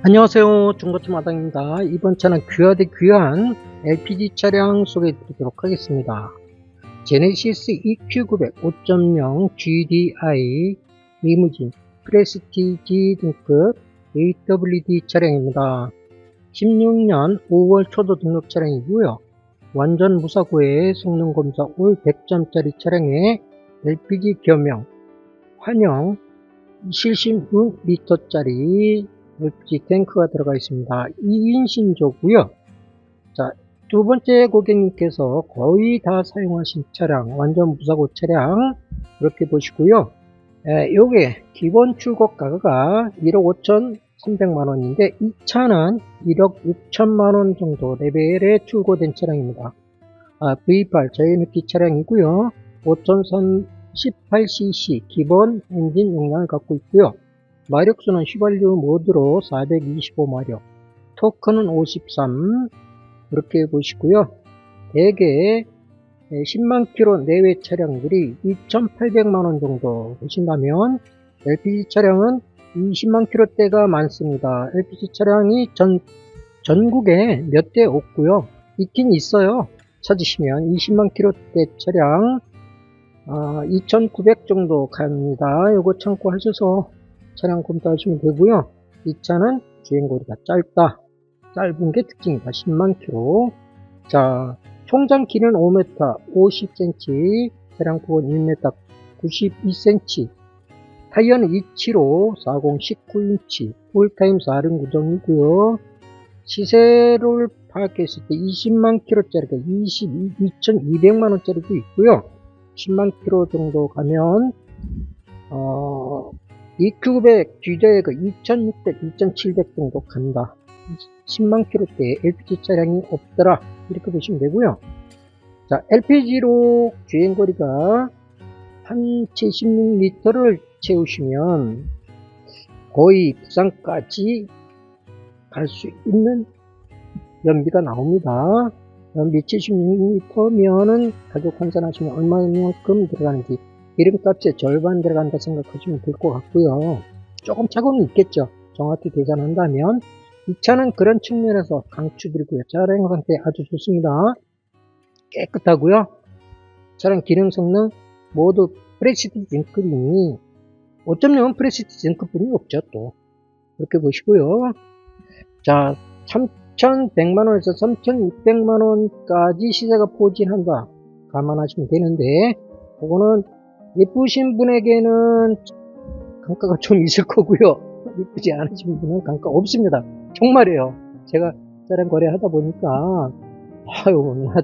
안녕하세요. 중고차 마당입니다. 이번 차는 귀하대 귀한 LPG 차량 소개해 드리도록 하겠습니다. 제네시스 EQ900 5.0 GDI 리무진 프레스티지 등급 AWD 차량입니다. 16년 5월 초도 등록 차량이고요. 완전 무사고의 성능 검사 올 100점짜리 차량에 LPG 겸용 환영 실심 리터짜리 LPG 탱크가 들어가 있습니다. 2인 신조고요. 자, 두 번째 고객님께서 거의 다 사용하신 차량, 완전 무사고 차량 이렇게 보시고요. 에, 요게 기본 출고 가격가 1억 5,300만 원인데 이 차는 1억 6천만 원 정도 레벨에 출고된 차량입니다. 아, V8 저연흡기 차량이고요. 5,018cc 기본 엔진 용량을 갖고 있고요. 마력수는 휘발유 모드로 425마력, 토크는 53, 이렇게 보시고요. 대개 10만 킬로 내외 차량들이 2,800만원 정도 보신다면 LPG 차량은 20만 킬로대가 많습니다. LPG 차량이 전, 전국에 몇 대 없고요. 있긴 있어요. 찾으시면 20만 킬로대 차량 아, 2,900 정도 갑니다. 요거 참고하셔서 차량 검토하시면 되고요. 이 차는 주행거리가 짧다. 짧은 게 특징이다. 10만 킬로. 자, 총장 키는 5m 50cm, 차량 폭은 1m 92cm, 타이어는 275 40 19인치, 풀타임 4륜 구동이고요. 시세를 파악했을 때 20만 킬로짜리가 22, 2,200만 원짜리도 있고요. 10만 킬로 정도 가면 어, EQ900 뒤져가 2600, 2700 정도 간다. 10만 킬로대 LPG 차량이 없더라. 이렇게 보시면 되고요. 자, LPG로 주행거리가 한 76리터를 채우시면 거의 부산까지 갈 수 있는 연비가 나옵니다. 연비 76리터면은 가격 환산하시면 얼마만큼 들어가는지 기름값의 절반 들어간다 생각하시면 될 것 같고요. 조금 차고는 있겠죠. 정확히 계산한다면 이 차는 그런 측면에서 강추드리고요. 차량 상태 아주 좋습니다. 깨끗하고요. 차량 기능 성능 모두 프레시티 등급이니 5.0은 프레시티 등급뿐이 없죠. 또 그렇게 보시고요. 자 3,100만원에서 3,600만원까지 시세가 포진한다. 감안하시면 되는데 그거는 예쁘신 분에게는 단가가 좀 있을 거고요. 예쁘지 않으신 분은 단가 없습니다. 정말이에요. 제가 차량 거래하다 보니까 아유 나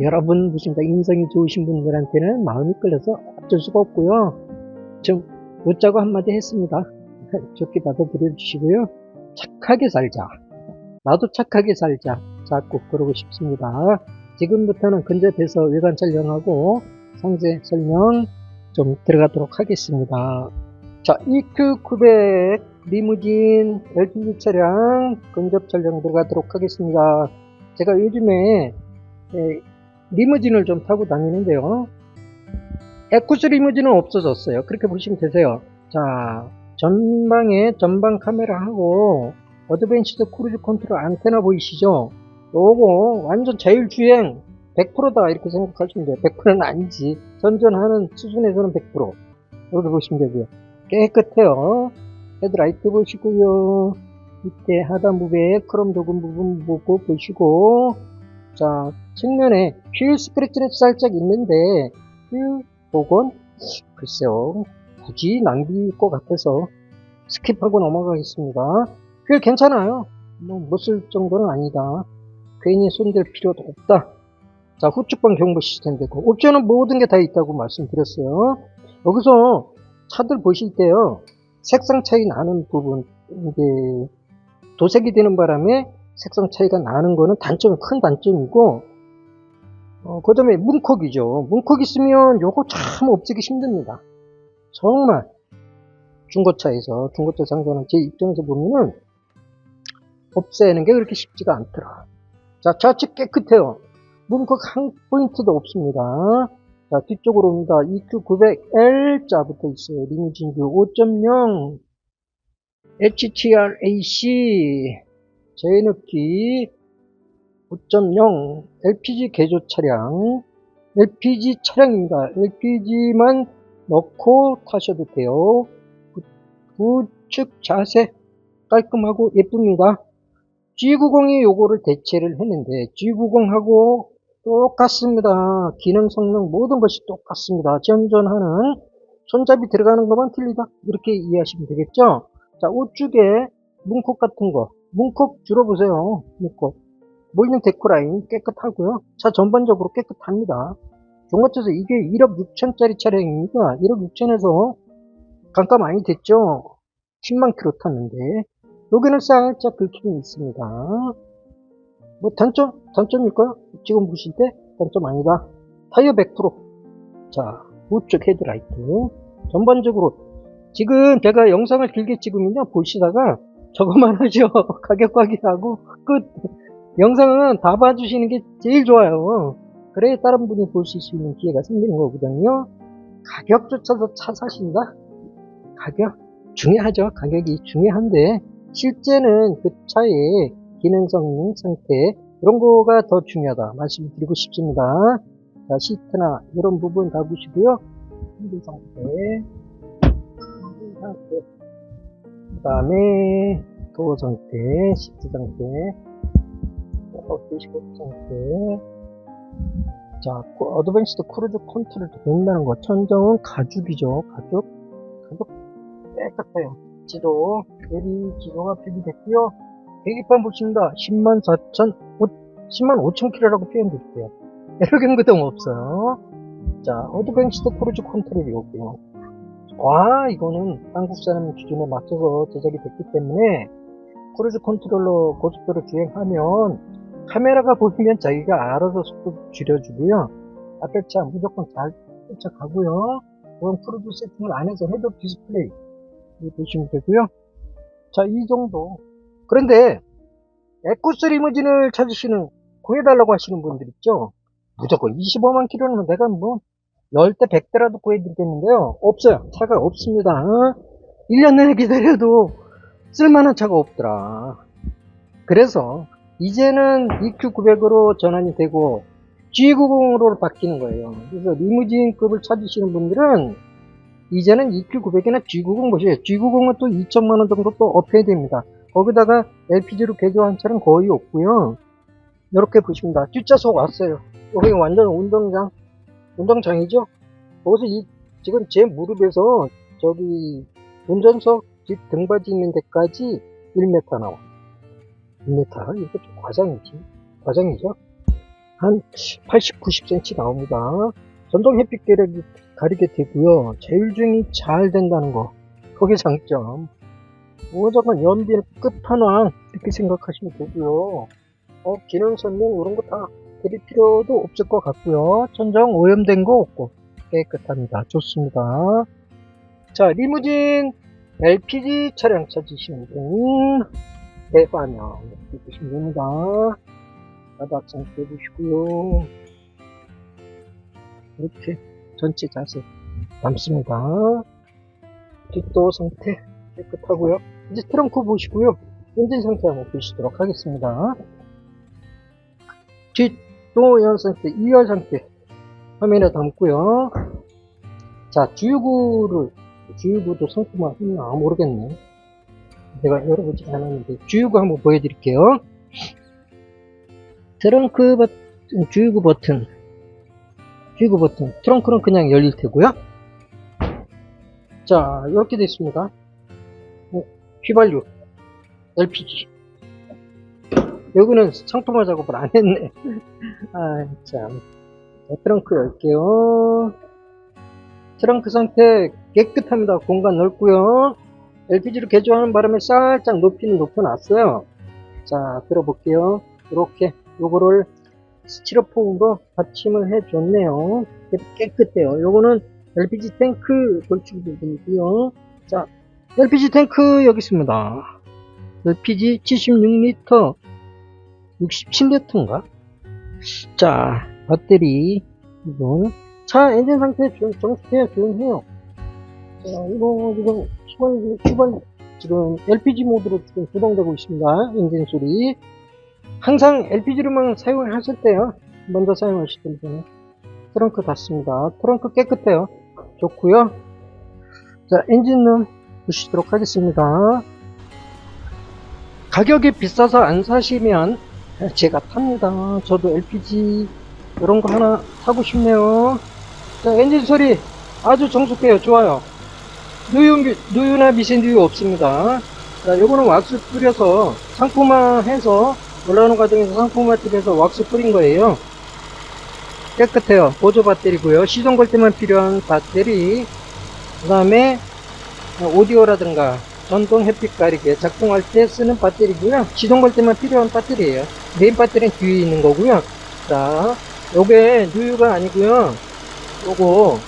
여러분 무슨가 인성이 좋으신 분들한테는 마음이 끌려서 어쩔 수가 없고요. 좀 웃자고 한마디 했습니다. 좋게 받아들여 주시고요. 착하게 살자. 나도 착하게 살자. 자꾸 그러고 싶습니다. 지금부터는 근접해서 외관 촬영하고 상세 설명 좀 들어가도록 하겠습니다. 자, EQ900 리무진 LPG 차량 근접 촬영 들어가도록 하겠습니다. 제가 요즘에 예, 리무진을 좀 타고 다니는데요. 에쿠스 리무진은 없어졌어요. 그렇게 보시면 되세요. 자, 전방에 전방 카메라하고 어드밴시드 크루즈 컨트롤 안테나 보이시죠? 요거 완전 자율주행 100%다 이렇게 생각하시면 돼요. 100%는 아니지. 전전하는 수준에서는 100%. 이렇게 보시면 되고요. 깨끗해요. 헤드라이트 보시고요. 밑에 하단부에 크롬 도금 부분 보고 보시고 자 측면에 휠 스크래치는 살짝 있는데 휠 복은 글쎄요 굳이 낭비일 것 같아서 스킵하고 넘어가겠습니다. 휠 괜찮아요. 뭐 못 쓸 정도는 아니다. 괜히 손댈 필요도 없다. 자, 후측방 경보 시스템 되고, 옵션은 모든 게 다 있다고 말씀드렸어요. 여기서 차들 보실 때요, 색상 차이 나는 부분, 이게, 도색이 되는 바람에 색상 차이가 나는 거는 단점, 큰 단점이고, 어, 그 다음에 문콕이죠. 문콕 있으면 요거 참 없애기 힘듭니다. 정말, 중고차에서, 중고차 상대하는 제 입장에서 보면은, 없애는 게 그렇게 쉽지가 않더라. 자, 좌측 깨끗해요. 문콕 한 포인트도 없습니다. 자, 뒤쪽으로 옵니다. EQ900L 자 붙어 있어요. 리무진주 5.0 HTRAC 제느끼 5.0 LPG 개조 차량 LPG 차량입니다. LPG만 넣고 타셔도 돼요. 우- 우측 자세 깔끔하고 예쁩니다. G90이 요거를 대체를 했는데 G90하고 똑같습니다. 기능 성능 모든 것이 똑같습니다. 전전하는 손잡이 들어가는 것만 틀리다 이렇게 이해하시면 되겠죠. 자 우측에 문콕 같은 거 문콕 줄여보세요. 문콕 모이는 데코라인 깨끗하고요. 차 전반적으로 깨끗합니다. 종합쳐서 이게 1억 6천짜리 차량입니다. 1억 6천에서 강가 많이 됐죠. 10만 킬로 탔는데 여기는 살짝 긁힘이 있습니다. 뭐 단점? 단점일까요? 지금 보실 때 단점 아니다. 타이어 100%. 자, 우측 헤드라이트. 전반적으로 지금 제가 영상을 길게 찍으면요 보시다가 저것만 하죠. 가격 확인하고 끝. 영상은 다 봐주시는 게 제일 좋아요. 그래야 다른 분이 보실 수 있는 기회가 생기는 거거든요. 가격조차도 차 사신다? 가격? 중요하죠. 가격이 중요한데 실제는 그 차의 기능성 상태 이런 거가 더 중요하다 말씀드리고 싶습니다. 자 시트나 이런 부분 다 보시고요. 핸들 상태, 그 다음에 도어 상태, 시트 상태, 대시보드 상태. 자, 그 어드밴스드 크루즈 컨트롤도 된다는 거. 천정은 가죽이죠. 가죽. 가죽 깨끗해요. 지도, 대리 지도가 표기됐고요. 계기판 보십니다. 10만 4천, 10만 5천 킬로라고 표현드릴게요. 에러경 그동 없어요. 자, 어드밴스드 크루즈 컨트롤이었고요. 와, 이거는 한국 사람 기준에 맞춰서 제작이 됐기 때문에 크루즈 컨트롤러 고속도로 주행하면 카메라가 보이면 자기가 알아서 속도 줄여주고요. 앞에 차 무조건 잘 쫓아가고요. 그럼 크루즈 세팅을 안 해서 헤드업 디스플레이 보시면 되고요. 자, 이 정도. 그런데 에코스 리무진을 찾으시는 구해달라고 하시는 분들 있죠? 무조건 25만 킬로는 내가 뭐 10대 100대라도 구해드리겠는데요. 없어요. 차가 없습니다. 1년 내내 기다려도 쓸만한 차가 없더라. 그래서 이제는 EQ900으로 전환이 되고 G90으로 바뀌는 거예요. 그래서 리무진급을 찾으시는 분들은 이제는 EQ900이나 G90 보세요. G90은 또 2천만원 정도 또 업해야 됩니다. 거기다가 LPG로 개조한 차는 거의 없고요. 이렇게 보십니다. 뒷좌석 왔어요. 여기 완전 운동장, 운동장이죠? 거기서 이, 지금 제 무릎에서 저기 운전석 뒷 등받이 있는 데까지 1m 나와. 1m? 이거 좀 과장이지. 과장이죠? 한 80, 90cm 나옵니다. 전동 햇빛 가리게 되고요. 제일 중이 잘 된다는 거. 그게 장점. 무조건 연비의 끝판왕 이렇게 생각하시면 되고요. 어, 기능 설명 이런 거 다 드릴 필요도 없을 것 같고요. 천정 오염된 거 없고 깨끗합니다. 좋습니다. 자, 리무진 LPG 차량 찾으시는 분 대화면 이렇게 보시면 됩니다. 바닥 상태 보시고요. 이렇게 전체 자세 남습니다. 뒷도 상태 깨끗하고요. 이제 트렁크 보시고요. 엔진 상태 한번 보시도록 하겠습니다. 뒷도열 상태, 2열 상태 화면에 담고요. 자, 주유구를 주유구도 상품화 했나 모르겠네. 내가 열어보지 않았는데 주유구 한번 보여드릴게요. 트렁크 버튼, 주유구 버튼, 주유구 버튼, 트렁크는 그냥 열릴 테고요. 자, 이렇게 되어 있습니다. 어, 휘발유, LPG. 여기는 상품화 작업을 안 했네. 아, 참. 자, 트렁크 열게요. 트렁크 상태 깨끗합니다. 공간 넓고요. LPG로 개조하는 바람에 살짝 높이는 높여놨어요. 자, 들어볼게요. 이렇게 요거를 스티로폼으로 받침을 해줬네요. 깨끗해요. 요거는 LPG 탱크 돌출 부분이고요. 자, LPG 탱크 여기 있습니다. LPG 76리터 67리터인가? 자, 배터리 이건 차 엔진 상태 정- 정식해요, 조용해요. 자, 이거, 이거, 휘발, 휘발, 지금 LPG 모드로 지금 구동되고 있습니다. 엔진 소리. 항상 LPG로만 사용하실 때요. 먼저 사용하실 때는 트렁크 닫습니다. 트렁크 깨끗해요. 좋고요. 자, 엔진룸 보시도록 하겠습니다. 가격이 비싸서 안 사시면 제가 탑니다. 저도 LPG 이런 거 하나 사고 싶네요. 자, 엔진 소리 아주 정숙해요. 좋아요. 누유, 누유나 미세누유 없습니다. 자, 요거는 왁스 뿌려서 상품화 해서 올라오는 과정에서 상품화집에서 왁스 뿌린 거예요. 깨끗해요. 보조 배터리고요. 시동 걸 때만 필요한 배터리. 그 다음에 오디오라든가 전동 햇빛 가리개 작동할 때 쓰는 배터리고요. 시동 걸 때만 필요한 배터리예요. 메인 배터리는 뒤에 있는 거고요. 자, 요게 누유가 아니고요. 요거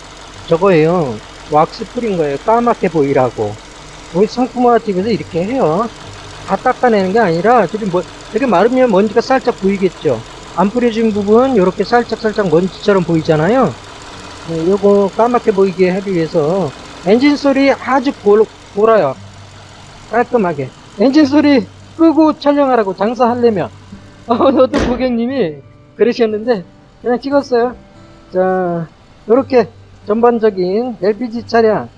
저거예요. 왁스 뿌린 거예요. 까맣게 보이라고. 우리 상품화 집에서 이렇게 해요. 다 닦아내는 게 아니라 저기 뭐 되게 마르면 먼지가 살짝 보이겠죠. 안 뿌려진 부분 이렇게 살짝 살짝 먼지처럼 보이잖아요. 네, 요거 까맣게 보이게 하기 위해서 엔진 소리 아주 골, 골아요. 깔끔하게. 엔진 소리 끄고 촬영하라고 장사하려면. 어, 어떤 고객님이 그러셨는데 그냥 찍었어요. 자, 이렇게 전반적인 LPG 차량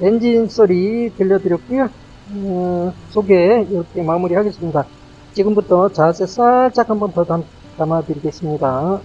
엔진 소리 들려드렸고요. 어, 소개 이렇게 마무리하겠습니다. 지금부터 자세 살짝 한번 더 담, 담아드리겠습니다.